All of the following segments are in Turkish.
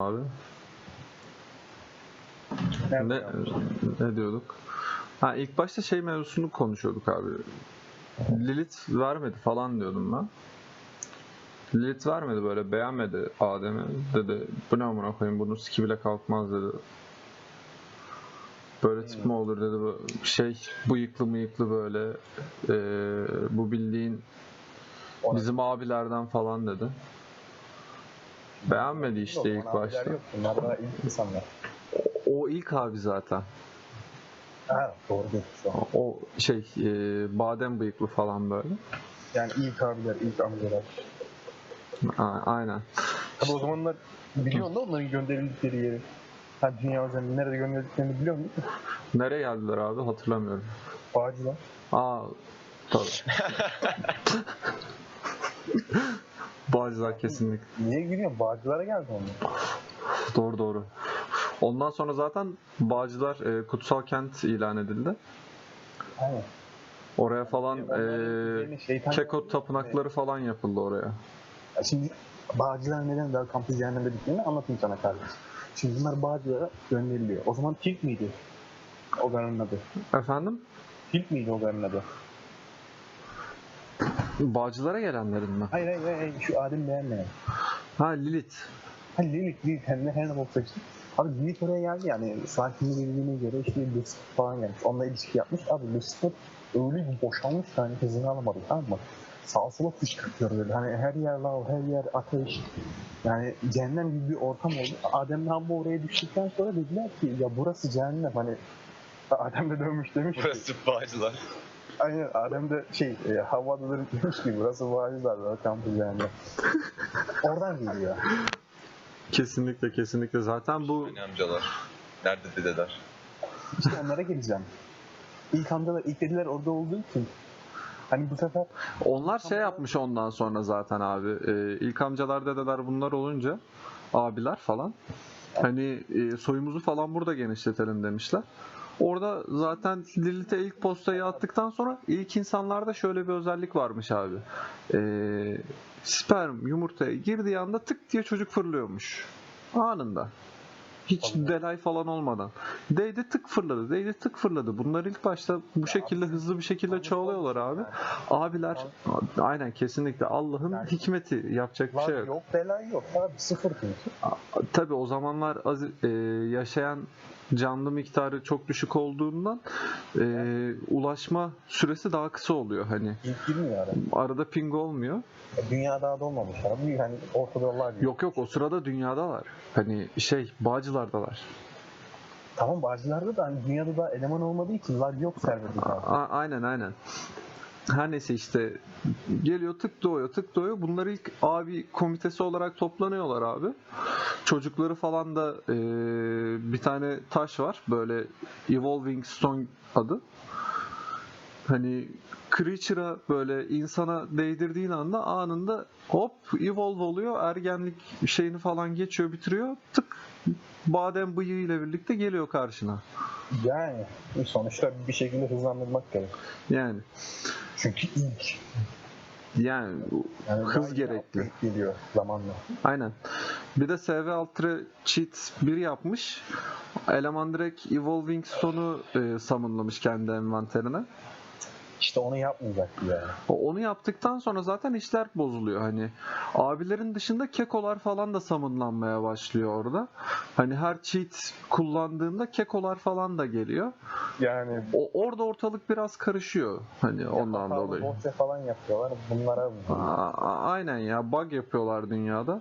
abi. Ne, kalmış? ne diyorduk? Ha ilk başta şey mevzusunu konuşuyorduk abi. Lilith vermedi falan diyordum ben. Lilith vermedi böyle beğenmedi Adem'i. Dedi bu ne amına koyayım bunu siki bile kalkmaz dedi. Böyle tip mi olur dedi bu şey bıyıklı mıyıklı böyle eee, bu bildiğin bizim abilerden falan dedi. Beğenmedi işte ilk başta. Yok. Bunlar daha ilk insanlar. O ilk abi zaten. Ha, doğru değil şu an. O şey e, badem bıyıklı falan böyle. Yani ilk abiler, ilk amcalar. A- aynen. Tabii o zamanlar biliyorsun da onların gönderildikleri yeri. Ha dünya üzerinde nerede gönderildiklerini biliyor musun? Nereye geldiler abi hatırlamıyorum. Bağcılar. Aa tabii. Bağcılar kesinlikle. Niye gülüyorsun? Bağcılara geldi onlar. Doğru doğru. Ondan sonra zaten Bağcılar e, kutsal kent ilan edildi. Aynen. Oraya falan e, keko tapınakları falan yapıldı oraya. Ya Şimdi Bağcılar neden daha kampı cehennem dediklerini anlatayım sana kardeşim. Şimdi bunlar Bağcılar'a gönderiliyor. O zaman Tilk miydi? O garının adı. Efendim? Tilk miydi o garının adı? Bağcılara gelenlerin mi? Hayır hayır hayır şu Adem beğenmeyen. Ha Lilith. Ha Lilith, Lilith hem de her ne boksa işte. Abi Lilith oraya geldi yani sakinliği bildiğine göre işte Lucifer falan gelmiş. Onunla ilişki yapmış. Abi Lucifer öyle bir boşalmış ki hani hızını alamadı tamam mı? Sağa sola fışkırtıyor böyle. Hani her yer lav, her yer ateş. Yani cehennem gibi bir ortam oldu. Adem'le Havva oraya düştükten sonra dediler ki ya burası cehennem hani Adem de dönmüş demiş ki Burası Bağcılar. Aynen Adem de şey e, Havva da demiş ki burası Bağcılar böyle kampı cehennem. Oradan geliyor. Kesinlikle kesinlikle. Zaten bu Hani amcalar. Nerede dedeler? İşte onlara geleceğim. İlk amcalar, ilk dediler orada olduğu için hani bu sefer Onlar şey yapmış ondan sonra zaten abi. E, ilk amcalar dedeler bunlar olunca abiler falan. Hani e, soyumuzu falan burada genişletelim demişler. Orada zaten Lilith'e ilk postayı attıktan sonra ilk insanlarda şöyle bir özellik varmış abi. E, sperm yumurtaya girdiği anda tık diye çocuk fırlıyormuş. Anında. Hiç Allah. delay falan olmadan. Değdi tık fırladı. Değdi tık fırladı. Bunlar ilk başta bu şekilde hızlı bir şekilde çoğalıyorlar abi. Abiler aynen kesinlikle Allah'ın Yani- hikmeti yapacak bir şey yok. yok. delay yok abi sıfır çünkü. Tabi o zamanlar az, e, yaşayan canlı miktarı çok düşük olduğundan e, ulaşma süresi daha kısa oluyor hani. Girmiyor ara. Arada ping olmuyor. Dünya daha dolmamış abi. Yani ortada yollar gibi. Yok yok o sırada dünyadalar. Hani şey Bağcılardalar. Tamam Bağcılar'da da hani dünyada da eleman olmadığı için lar yok zaten. a- aynen aynen. Her neyse işte geliyor tık doğuyor tık doğuyor. Bunlar ilk abi komitesi olarak toplanıyorlar abi. Çocukları falan da e, bir tane taş var böyle Evolving Stone adı. Hani Creature'a böyle insana değdirdiğin anda anında hop evolve oluyor. Ergenlik şeyini falan geçiyor bitiriyor. Tık badem bıyığı ile birlikte geliyor karşına. Yani sonuçta bir şekilde hızlandırmak gerek. Yani Çünkü ilk. yani Yani Hız gerekli. Geliyor zamanla. Aynen. Bir de SV Ultra Cheat 1 yapmış. Eleman direkt Evolving Stone'u e, summonlamış kendi envanterine. İşte onu yapmayacaktı yani. Onu yaptıktan sonra zaten işler bozuluyor. Hani abilerin dışında kekolar falan da summonlanmaya başlıyor orada. Hani her cheat kullandığında kekolar falan da geliyor. Yani O orada ortalık biraz karışıyor. Hani ondan hatalı dolayı. Dosya falan yapıyorlar. Bunlara A- a- aynen ya bug yapıyorlar dünyada.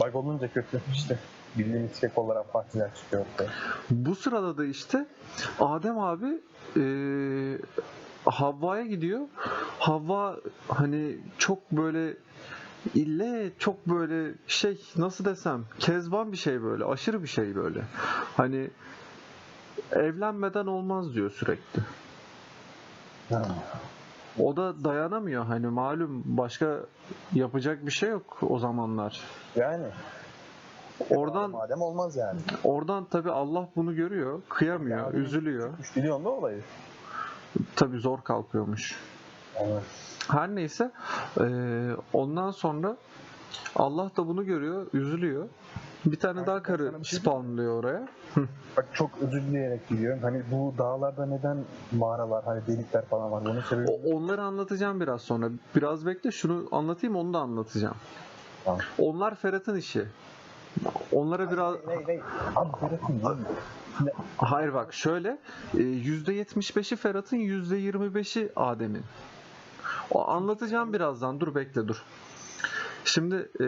bug olunca kötü işte. Bildiğimiz şey olarak partiler çıkıyor ortaya. Bu sırada da işte Adem abi eee Havva'ya gidiyor. Havva hani çok böyle ille çok böyle şey nasıl desem kezban bir şey böyle aşırı bir şey böyle. Hani evlenmeden olmaz diyor sürekli. O da dayanamıyor hani malum başka yapacak bir şey yok o zamanlar. Yani. Oradan Madem olmaz yani. oradan tabi Allah bunu görüyor, kıyamıyor, Yani- üzülüyor. Milyon da olayı. Tabi zor kalkıyormuş. Yani. Her neyse eee, ondan sonra Allah da bunu görüyor, üzülüyor. Bir tane Kanka daha karı şey spawnlıyor oraya. Bak çok özür dileyerek gidiyorum. Hani bu dağlarda neden mağaralar, hani delikler falan var. Bunun sebebi Onları anlatacağım biraz sonra. Biraz bekle şunu anlatayım onu da anlatacağım. Tamam. Onlar Ferhat'ın işi. Onlara biraz... Hey, hey. Abi? Hayır bak şöyle e, %75'i Ferhat'ın %25'i Adem'in. O anlatacağım birazdan. Dur bekle dur. Şimdi e,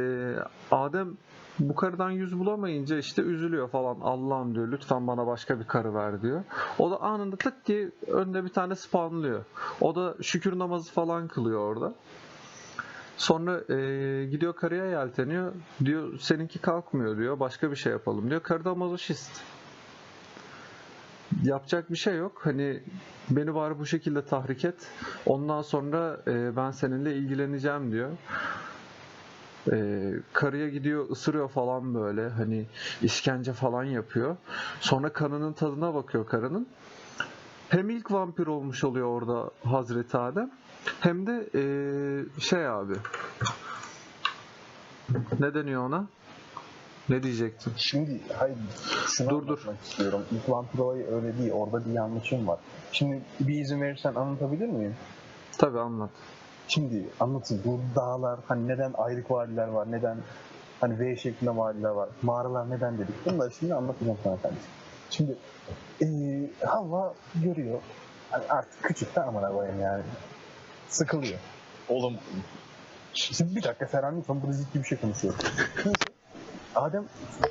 Adem bu karıdan yüz bulamayınca işte üzülüyor falan. Allah'ım diyor lütfen bana başka bir karı ver diyor. O da anında tık diye önüne bir tane spawnlıyor. O da şükür namazı falan kılıyor orada. Sonra e, gidiyor karıya yelteniyor. Diyor seninki kalkmıyor diyor. Başka bir şey yapalım diyor. Karı da mazoşist yapacak bir şey yok. Hani beni bari bu şekilde tahrik et. Ondan sonra e, ben seninle ilgileneceğim diyor. E, karıya gidiyor ısırıyor falan böyle hani işkence falan yapıyor. Sonra kanının tadına bakıyor karının. Hem ilk vampir olmuş oluyor orada Hazreti Adem hem de e, şey abi ne deniyor ona? Ne diyecektin? Şimdi hayır şunu Dur, dur. istiyorum. İlk vampir olayı öyle değil. Orada bir yanlışım var. Şimdi bir izin verirsen anlatabilir miyim? Tabii anlat. Şimdi anlatayım. Bu dağlar hani neden ayrık vadiler var? Neden hani V şeklinde vadiler var? Mağaralar neden dedik? Bunları şimdi anlatacağım sana kardeşim. Şimdi eee Havva görüyor. Hani artık küçük de amına koyayım yani. Sıkılıyor. Oğlum Şimdi bir dakika Serhan lütfen burada ciddi bir şey konuşuyor. Adem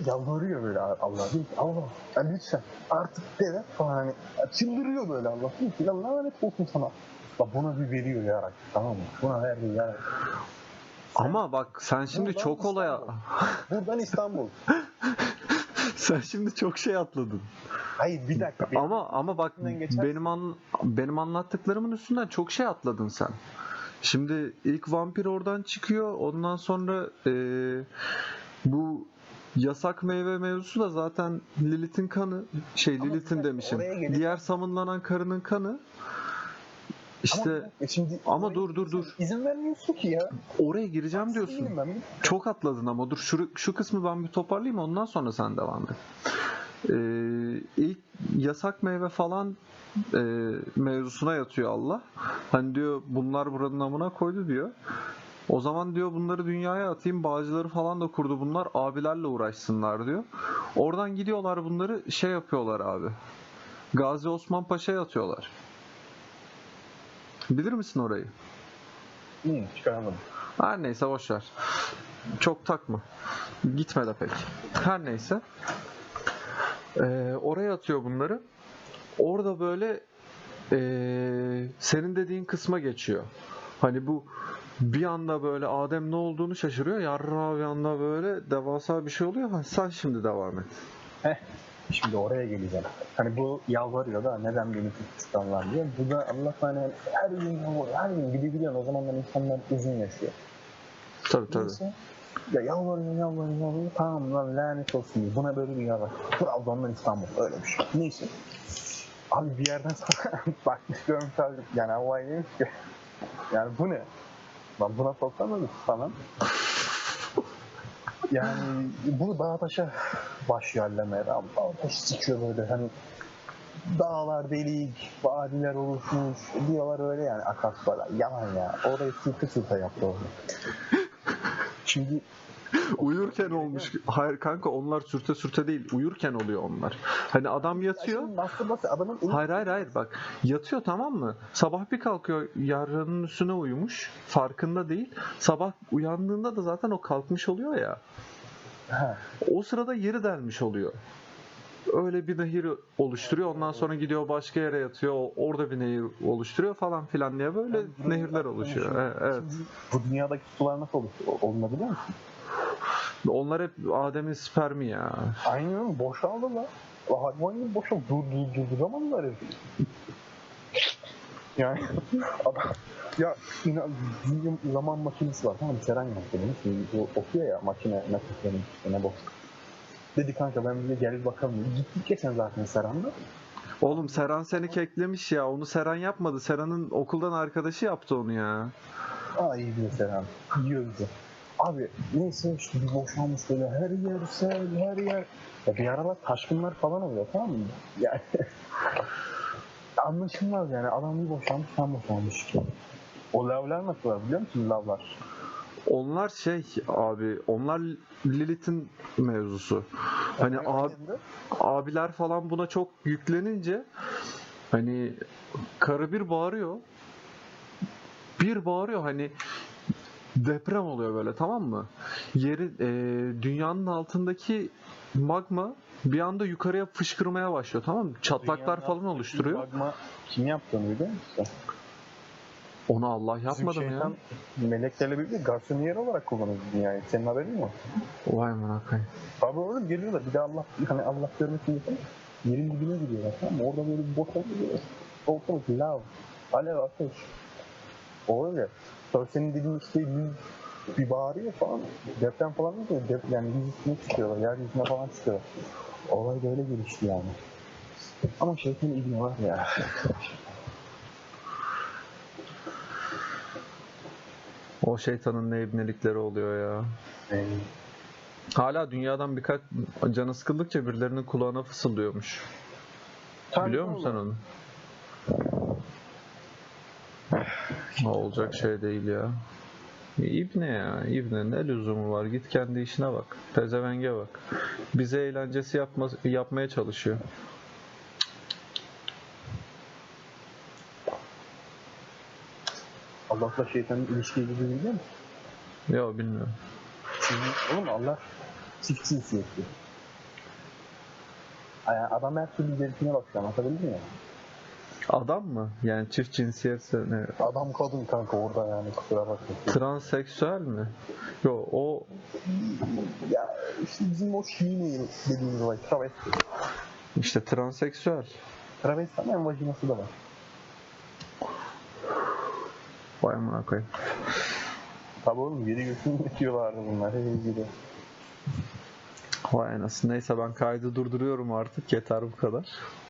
yalvarıyor böyle Allah diyor ki Allah ya lütfen artık deve falan hani çıldırıyor böyle Allah diyor ki lan lanet olsun sana. Bak buna bir veriyor yarak tamam mı? Buna verdi yarak. Ama bak sen şimdi Buradan çok olaya İstanbul. Buradan İstanbul. sen şimdi çok şey atladın. Hayır bir dakika. benim- Ama ama bak benim an, benim anlattıklarımın üstünden çok şey atladın sen. Şimdi ilk vampir oradan çıkıyor. Ondan sonra eee, bu yasak meyve mevzusu da zaten Lilith'in kanı. Şey Lilith'in demişim. Diğer samınlanan karının kanı. Ama, İşte dakika, şimdi ama dur dur dur. İzin vermiyorsun ki ya. Oraya gireceğim diyorsun. Ben. Çok atladın ama dur şu, şu kısmı ben bir toparlayayım ondan sonra sen devam et. Ee, ilk yasak meyve falan e, mevzusuna yatıyor Allah. Hani diyor bunlar buranın amına koydu diyor. O zaman diyor bunları dünyaya atayım bağcıları falan da kurdu bunlar abilerle uğraşsınlar diyor. Oradan gidiyorlar bunları şey yapıyorlar abi. Gazi Osman Paşa'ya atıyorlar. Bilir misin orayı? Hı, çıkaramadım. Her neyse boş ver. Çok takma. Gitme de pek. Her neyse. Ee, oraya atıyor bunları. Orada böyle ee, senin dediğin kısma geçiyor. Hani bu bir anda böyle Adem ne olduğunu şaşırıyor. Yarra bir anda böyle devasa bir şey oluyor. Ha, sen şimdi devam et. Şimdi oraya geleceğim. Hani bu yalvarıyor da neden beni tutuklanlar diye. Bu da Allah hani her gün. Her gün gidip gidiyorsun. O zamanlar insanlar uzun yaşıyor. Tabii tabii. Neyse. Ya yalvarıyor yalvarıyor yalvarıyor. Tamam lan lanet olsun. Buna böyle bir yalvar. Trabzon'dan İstanbul. Öyle bir şey. Neyse. Abi bir yerden sonra bakmış görmüş. Yani havayı demiş ki. Yani bu ne? Lan buna soksana falan. Yani bu dağ taşa baş yerlemeye. Dağ taşı sıçıyor böyle hani dağlar delik, vadiler oluşmuş diyorlar öyle yani akarsular. Yalan ya. Orayı sürte sürte yaptı orada. Şimdi Uyurken olmuş. Hayır kanka onlar sürte sürte değil. Uyurken oluyor onlar. Hani adam yatıyor. Master Bus adamın Hayır hayır hayır bak yatıyor tamam mı? Sabah bir kalkıyor yarının üstüne uyumuş farkında değil. Sabah uyandığında da zaten o kalkmış oluyor ya. Ha, O sırada yeri delmiş oluyor. Öyle bir nehir oluşturuyor. Ondan sonra gidiyor başka yere yatıyor. Orada bir nehir oluşturuyor falan filan diye böyle burayı nehirler oluşuyor. şimdi- Evet. Şimdi bu dünyadaki sular nasıl oluşuyor? Olunabiliyor musun? Onlar hep Adem'in spermi ya. Aynen boşaldı lan. Hayvan gibi boşaldı. Dur dur dur duramazlar herif. Yani adam ya inan bizim zaman makinesi var tamam mı? Seren. Şimdi bu okuyor ya makine ne tutuyormuş işte ne boş. Dedi kanka ben bir gel bakalım. Gittik geçen zaten Seran'da. Oğlum Seren seni keklemiş ya. Onu Seren yapmadı. Seren'in okuldan arkadaşı yaptı onu ya. İyi diyor Seren. Yiyor bizi. Abi neyse işte bir boşalmış böyle her yer sel her yer. Ya bir aralar taşkınlar falan oluyor tamam mı? Yani anlaşılmaz yani adam bir boşalmış tam boşalmış. O lavlar nasıl var biliyor musun lavlar? Onlar şey abi onlar Lilith'in mevzusu. Hani abi, abiler falan buna çok yüklenince hani karı bir bağırıyor. Bir bağırıyor hani deprem oluyor böyle tamam mı? Yeri e, dünyanın altındaki magma bir anda yukarıya fışkırmaya başlıyor tamam mı? Çatlaklar falan oluşturuyor. Magma kim yaptığını biliyor musun? Onu Allah yapmadı mı ya? meleklerle birlikte garsoniyer olarak kullanıyor dünyayı. Senin haberin mi? Vay amına koyayım. Abi oğlum geliyorlar bir de Allah hani Allah için yapın. Yerin dibine gidiyorlar tamam? Orada böyle bir boşa gidiyor. Ortalık lav. Alev ateş. O öyle. Sonra senin dediğin işte yüz bir bağırıyor falan. Deprem falan oluyor. Dep yani yüz üstüne çıkıyorlar. Yeryüzüne falan çıkıyorlar. Olay böyle gelişti yani. Ama şeytan ilgine var ya. O şeytanın ne ibnelikleri oluyor ya. Hala dünyadan birkaç canı sıkıldıkça birilerinin kulağına fısıldıyormuş. Biliyor musun sen onu? Ne olacak şey değil ya. İbne ya. İbne ne lüzumu var? Git kendi işine bak. Pezevenge bak. Bize eğlencesi yapma, yapmaya çalışıyor. Allah'la şeytanın ilişkiyi biliyor musun? Ya bilmiyorum. Çünkü oğlum Allah çift cinsiyetli. Yani adam her türlü zevkine bakıyor anlatabildim mi? Adam mı? Yani çift cinsiyetse ne? Adam kadın kanka orada yani kusura bakma. Transseksüel mi? Yo o Ya işte bizim o şiine dediğimiz olay travesti. işte transseksüel. Travesti ama en vajinası da var. Vay amına koyayım. Tabi oğlum yedi götünü yetiyorlardı bunlar ilgili. Vay anasını. Neyse ben kaydı durduruyorum artık. Yeter bu kadar.